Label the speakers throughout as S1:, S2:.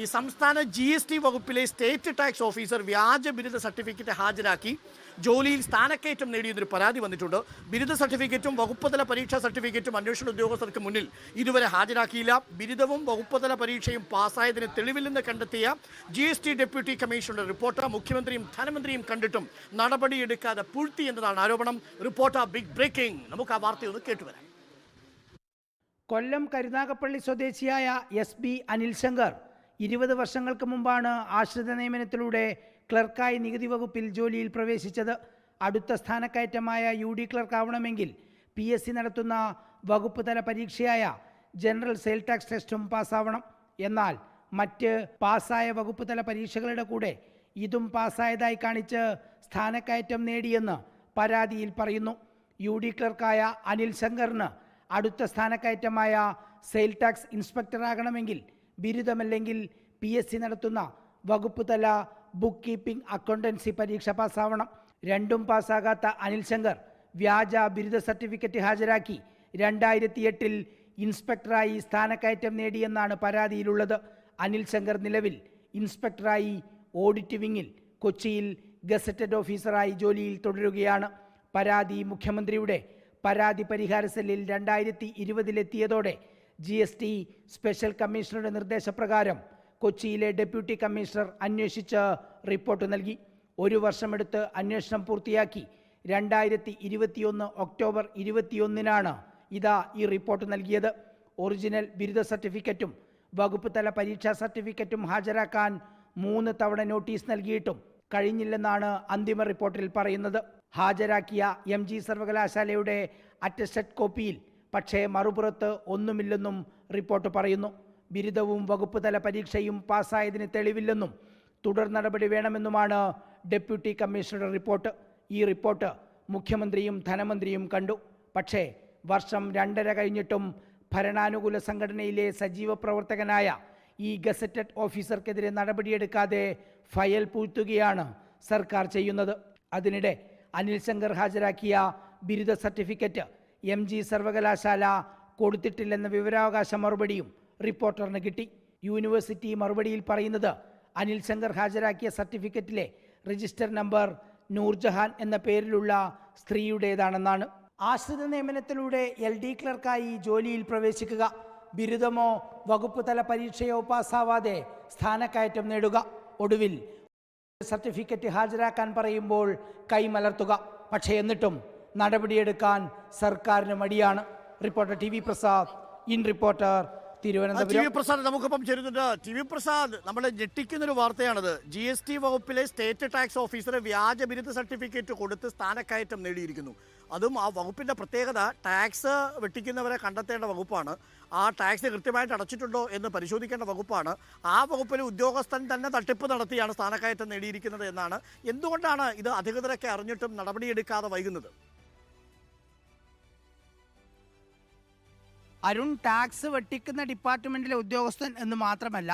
S1: ഈ സംസ്ഥാന G S T വകുപ്പിലെ സ്റ്റേറ്റ് ടാക്സ് ഓഫീസർ വ്യാജ ബിരുദ സർട്ടിഫിക്കറ്റ് ഹാജരാക്കി ജോലിയിൽ സ്ഥാനക്കയറ്റം നേടിയെന്നൊരു പരാതി വന്നിട്ടുണ്ട്. ബിരുദ സർട്ടിഫിക്കറ്റും വകുപ്പുതല പരീക്ഷാ സർട്ടിഫിക്കറ്റും അന്വേഷണ ഉദ്യോഗസ്ഥർക്ക് മുന്നിൽ ഇതുവരെ ഹാജരാക്കിയില്ല. ബിരുദവും വകുപ്പുതല പരീക്ഷയും പാസ്സായതിന് തെളിവില്ലെന്ന് കണ്ടെത്തിയ ജി എസ് ടി ഡെപ്യൂട്ടി കമ്മീഷണറുടെ റിപ്പോർട്ട് മുഖ്യമന്ത്രിയും ധനമന്ത്രിയും കണ്ടിട്ടും നടപടിയെടുക്കാതെ പൂഴ്ത്തി എന്നതാണ് ആരോപണം. റിപ്പോർട്ട് ബിഗ് ബ്രേക്കിംഗ് നമുക്ക് ആ വാർത്തയൊന്ന് കേട്ടുവരാം
S2: കൊല്ലം കരുനാഗപ്പള്ളി സ്വദേശിയായ എസ് ബി അനിൽ ശങ്കർ ഇരുപത് വർഷങ്ങൾക്ക് മുമ്പാണ് ആശ്രിത നിയമനത്തിലൂടെ ക്ലർക്കായി നികുതി വകുപ്പിൽ ജോലിയിൽ പ്രവേശിച്ചത്. അടുത്ത സ്ഥാനക്കയറ്റമായ യു ഡി ക്ലർക്ക് ആവണമെങ്കിൽ പി എസ് സി നടത്തുന്ന വകുപ്പ് തല പരീക്ഷയായ ജനറൽ സെയിൽ ടാക്സ് ടെസ്റ്റും പാസ്സാവണം. എന്നാൽ മറ്റ് പാസ്സായ വകുപ്പ് തല പരീക്ഷകളുടെ കൂടെ ഇതും പാസ്സായതായി കാണിച്ച് സ്ഥാനക്കയറ്റം നേടിയെന്ന് പരാതിയിൽ പറയുന്നു. യു ഡി ക്ലർക്കായ അനിൽ ശങ്കറിന് അടുത്ത സ്ഥാനക്കയറ്റമായ സെയിൽ ടാക്സ് ഇൻസ്പെക്ടറാകണമെങ്കിൽ ബിരുദമല്ലെങ്കിൽ പി എസ് സി നടത്തുന്ന വകുപ്പ് തല ബുക്ക് കീപ്പിംഗ് അക്കൗണ്ടൻസി പരീക്ഷ പാസ്സാവണം. രണ്ടും പാസ്സാകാത്ത അനിൽ ശങ്കർ വ്യാജ ബിരുദ സർട്ടിഫിക്കറ്റ് ഹാജരാക്കി രണ്ടായിരത്തി എട്ടിൽ ഇൻസ്പെക്ടറായി സ്ഥാനക്കയറ്റം നേടിയെന്നാണ് പരാതിയിലുള്ളത്. അനിൽ ശങ്കർ നിലവിൽ ഇൻസ്പെക്ടറായി ഓഡിറ്റ് വിങ്ങിൽ കൊച്ചിയിൽ ഗസറ്റഡ് ഓഫീസറായി ജോലിയിൽ തുടരുകയാണ്. പരാതി മുഖ്യമന്ത്രിയുടെ പരാതി പരിഹാര സെല്ലിൽ രണ്ടായിരത്തി ഇരുപതിലെത്തിയതോടെ ജി എസ് ടി സ്പെഷ്യൽ കമ്മീഷണറുടെ നിർദ്ദേശപ്രകാരം കൊച്ചിയിലെ ഡെപ്യൂട്ടി കമ്മീഷണർ അന്വേഷിച്ച് റിപ്പോർട്ട് നൽകി. ഒരു വർഷമെടുത്ത് അന്വേഷണം പൂർത്തിയാക്കി. രണ്ടായിരത്തി ഇരുപത്തിയൊന്ന് ഒക്ടോബർ ഇരുപത്തിയൊന്നിനാണ് ഇതാ ഈ റിപ്പോർട്ട് നൽകിയത്. ഒറിജിനൽ ബിരുദ സർട്ടിഫിക്കറ്റും വകുപ്പ് തല പരീക്ഷാ സർട്ടിഫിക്കറ്റും ഹാജരാക്കാൻ മൂന്ന് തവണ നോട്ടീസ് നൽകിയിട്ടും കഴിഞ്ഞില്ലെന്നാണ് അന്തിമ റിപ്പോർട്ടിൽ പറയുന്നത്. ഹാജരാക്കിയ എം സർവകലാശാലയുടെ അറ്റസ്റ്റഡ് കോപ്പിയിൽ പക്ഷേ മറുപുറത്ത് ഒന്നുമില്ലെന്നും റിപ്പോർട്ട് പറയുന്നു. ബിരുദവും വകുപ്പ് തല പരീക്ഷയും പാസ്സായതിന് തെളിവില്ലെന്നും തുടർ നടപടി വേണമെന്നുമാണ് ഡെപ്യൂട്ടി കമ്മീഷണറുടെ റിപ്പോർട്ട്. ഈ റിപ്പോർട്ട് മുഖ്യമന്ത്രിയും ധനമന്ത്രിയും കണ്ടു. പക്ഷേ വർഷം രണ്ടര കഴിഞ്ഞിട്ടും ഭരണാനുകൂല സംഘടനയിലെ സജീവ പ്രവർത്തകനായ ഈ ഗസറ്റഡ് ഓഫീസർക്കെതിരെ നടപടിയെടുക്കാതെ ഫയൽ പൂഴ്ത്തുകയാണ് സർക്കാർ ചെയ്യുന്നത്. അതിനിടെ അനിൽ ശങ്കർ ഹാജരാക്കിയ ബിരുദ സർട്ടിഫിക്കറ്റ് എം ജി സർവകലാശാല കൊടുത്തിട്ടില്ലെന്ന വിവരാവകാശ മറുപടിയും റിപ്പോർട്ടറിന് കിട്ടി. യൂണിവേഴ്സിറ്റി മറുപടിയിൽ പറയുന്നത് അനിൽ ശങ്കർ ഹാജരാക്കിയ സർട്ടിഫിക്കറ്റിലെ രജിസ്റ്റർ നമ്പർ നൂർജഹാൻ എന്ന പേരിലുള്ള സ്ത്രീയുടേതാണെന്നാണ്. ആശ്രിത നിയമനത്തിലൂടെ എൽ ഡി ക്ലർക്കായി ജോലിയിൽ പ്രവേശിക്കുക ബിരുദമോ വകുപ്പ് തല പരീക്ഷയോ പാസ്സാവാതെ സ്ഥാനക്കയറ്റം നേടുക ഒടുവിൽ സർട്ടിഫിക്കറ്റ് ഹാജരാക്കാൻ പറയുമ്പോൾ കൈമലർത്തുക. പക്ഷേ എന്നിട്ടും നടപടിയെടുക്കാൻ സർക്കാരിന് മടിയാണ്. Reporter T V Prasad in reporter
S1: T V Prasad നമുക്കിപ്പം ചേരുന്നുണ്ട്. ടി വി പ്രസാദ് നമ്മളെ ഞെട്ടിക്കുന്ന ഒരു വാർത്തയാണത്. ജി എസ് ടി വകുപ്പിലെ സ്റ്റേറ്റ് ടാക്സ് ഓഫീസറെ വ്യാജ ബിരുദ സർട്ടിഫിക്കറ്റ് കൊടുത്ത് സ്ഥാനക്കയറ്റം നേടിയിരിക്കുന്നു. അതും ആ വകുപ്പിന്റെ പ്രത്യേകത ടാക്സ് വെട്ടിക്കുന്നവരെ കണ്ടെത്തേണ്ട വകുപ്പാണ്. ആ ടാക്സ് കൃത്യമായിട്ട് അടച്ചിട്ടുണ്ടോ എന്ന് പരിശോധിക്കേണ്ട വകുപ്പാണ്. ആ വകുപ്പിലെ ഉദ്യോഗസ്ഥൻ തന്നെ തട്ടിപ്പ് നടത്തിയാണ് സ്ഥാനക്കയറ്റം നേടിയിരിക്കുന്നത് എന്നാണ്. എന്തുകൊണ്ടാണ് ഇത് അധികൃതരൊക്കെ അറിഞ്ഞിട്ടും നടപടിയെടുക്കാതെ വൈകുന്നത്?
S2: അരുൺ ടാക്സ് വെട്ടിക്കുന്ന ഡിപ്പാർട്ട്മെന്റിലെ ഉദ്യോഗസ്ഥൻ എന്ന് മാത്രമല്ല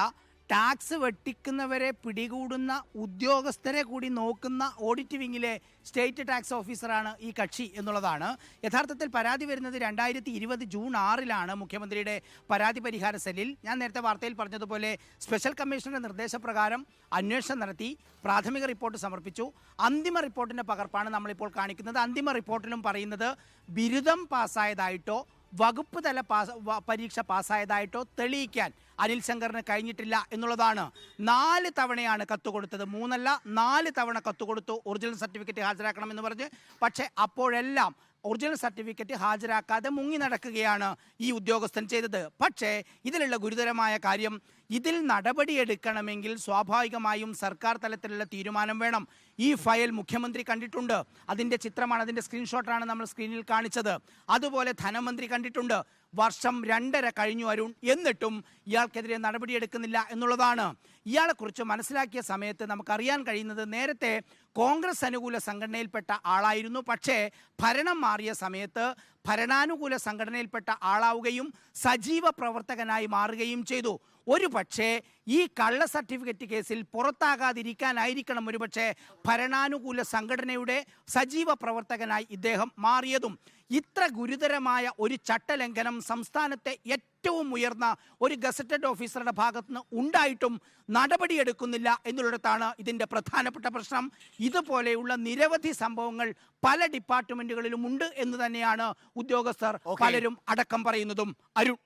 S2: ടാക്സ് വെട്ടിക്കുന്നവരെ പിടികൂടുന്ന ഉദ്യോഗസ്ഥരെ കൂടി നോക്കുന്ന ഓഡിറ്റ് വിങ്ങിലെ സ്റ്റേറ്റ് ടാക്സ് ഓഫീസറാണ് ഈ കക്ഷി എന്നുള്ളതാണ്. യഥാർത്ഥത്തിൽ പരാതി വരുന്നത് രണ്ടായിരത്തി ഇരുപത് ജൂൺ ആറിലാണ് മുഖ്യമന്ത്രിയുടെ പരാതി പരിഹാര സെല്ലിൽ. ഞാൻ നേരത്തെ വാർത്തയിൽ പറഞ്ഞതുപോലെ സ്പെഷ്യൽ കമ്മീഷണറുടെ നിർദ്ദേശപ്രകാരം അന്വേഷണം നടത്തി പ്രാഥമിക റിപ്പോർട്ട് സമർപ്പിച്ചു. അന്തിമ റിപ്പോർട്ടിന്റെ പകർപ്പാണ് നമ്മളിപ്പോൾ കാണിക്കുന്നത്. അന്തിമ റിപ്പോർട്ടിലും പറയുന്നത് ബിരുദം പാസ്സായതായിട്ടോ വകുപ്പ് തല പാസ് പരീക്ഷ പാസ്സായതായിട്ടോ തെളിയിക്കാൻ അനിൽ ശങ്കറിന് കഴിഞ്ഞിട്ടില്ല എന്നുള്ളതാണ്. നാല് തവണയാണ് കത്ത് കൊടുത്തത്. മൂന്നല്ല നാല് തവണ കത്ത് കൊടുത്തു. ഒറിജിനൽ സർട്ടിഫിക്കറ്റ് ഹാജരാക്കണം എന്ന് പറഞ്ഞ്. പക്ഷേ അപ്പോഴെല്ലാം ഒറിജിനൽ സർട്ടിഫിക്കറ്റ് ഹാജരാക്കാതെ മുങ്ങി നടക്കുകയാണ് ഈ ഉദ്യോഗസ്ഥൻ ചെയ്തത്. പക്ഷേ ഇതിലുള്ള ഗുരുതരമായ കാര്യം ഇതിൽ നടപടിയെടുക്കണമെങ്കിൽ സ്വാഭാവികമായും സർക്കാർ തലത്തിലുള്ള തീരുമാനം വേണം. ഈ ഫയൽ മുഖ്യമന്ത്രി കണ്ടിട്ടുണ്ട്. അതിന്റെ ചിത്രമാണ് അതിന്റെ സ്ക്രീൻഷോട്ടാണ് നമ്മൾ സ്ക്രീനിൽ കാണിച്ചത്. അതുപോലെ ധനമന്ത്രി കണ്ടിട്ടുണ്ട്. വർഷം രണ്ടര കഴിഞ്ഞു അരുൺ. എന്നിട്ടും ഇയാൾക്കെതിരെ നടപടിയെടുക്കുന്നില്ല എന്നുള്ളതാണ്. ഇയാളെക്കുറിച്ച് മനസ്സിലാക്കിയ സമയത്ത് നമുക്കറിയാൻ കഴിയുന്നത് നേരത്തെ കോൺഗ്രസ് അനുകൂല സംഘടനയിൽപ്പെട്ട ആളായിരുന്നു. പക്ഷേ ഭരണം മാറിയ സമയത്ത് ഭരണാനുകൂല സംഘടനയിൽപ്പെട്ട ആളാവുകയും സജീവ പ്രവർത്തകനായി മാറുകയും ചെയ്തു. ഒരു പക്ഷേ ഈ കള്ള സർട്ടിഫിക്കറ്റ് കേസിൽ പുറത്താകാതിരിക്കാനായിരിക്കണം ഒരുപക്ഷെ ഭരണാനുകൂല സംഘടനയുടെ സജീവ പ്രവർത്തകനായി ഇദ്ദേഹം മാറിയതും. ഇത്ര ഗുരുതരമായ ഒരു ചട്ടലംഘനം സംസ്ഥാനത്തെ ഏറ്റവും ഏറ്റവും ഉയർന്ന ഒരു ഗസറ്റഡ് ഓഫീസറുടെ ഭാഗത്ത് നിന്ന് ഉണ്ടായിട്ടും നടപടിയെടുക്കുന്നില്ല എന്നുള്ളിടത്താണ് ഇതിന്റെ പ്രധാനപ്പെട്ട പ്രശ്നം. ഇതുപോലെയുള്ള നിരവധി സംഭവങ്ങൾ പല ഡിപ്പാർട്ട്മെന്റുകളിലും ഉണ്ട് എന്ന് തന്നെയാണ് ഉദ്യോഗസ്ഥർ പലരും അടക്കം പറയുന്നതും. Arun.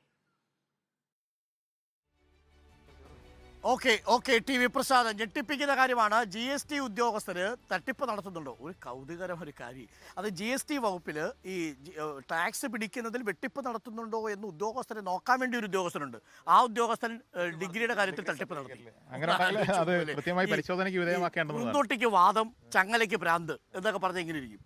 S1: Okay okay T V Prasad ഞെട്ടിപ്പിക്കുന്ന കാര്യമാണ്. ജി എസ് ടി ഉദ്യോഗസ്ഥര് തട്ടിപ്പ് നടത്തുന്നുണ്ടോ. ഒരു കൗതുകരം ഒരു കാര്യം. അത് ജി എസ് ടി വകുപ്പിൽ ഈ ടാക്സ് പിടിക്കുന്നതിൽ വെട്ടിപ്പ് നടത്തുന്നുണ്ടോ എന്ന് ഉദ്യോഗസ്ഥരെ നോക്കാൻ വേണ്ടി ഒരു ഉദ്യോഗസ്ഥനുണ്ട്. ആ ഉദ്യോഗസ്ഥൻ ഡിഗ്രിയുടെ കാര്യത്തിൽ തട്ടിപ്പ് നടത്തി. മുൻതോട്ടിക്ക് വാദം ചങ്ങലയ്ക്ക് ഭ്രാന്ത് എന്നൊക്കെ പറഞ്ഞ് എങ്ങനെ ഇരിക്കും.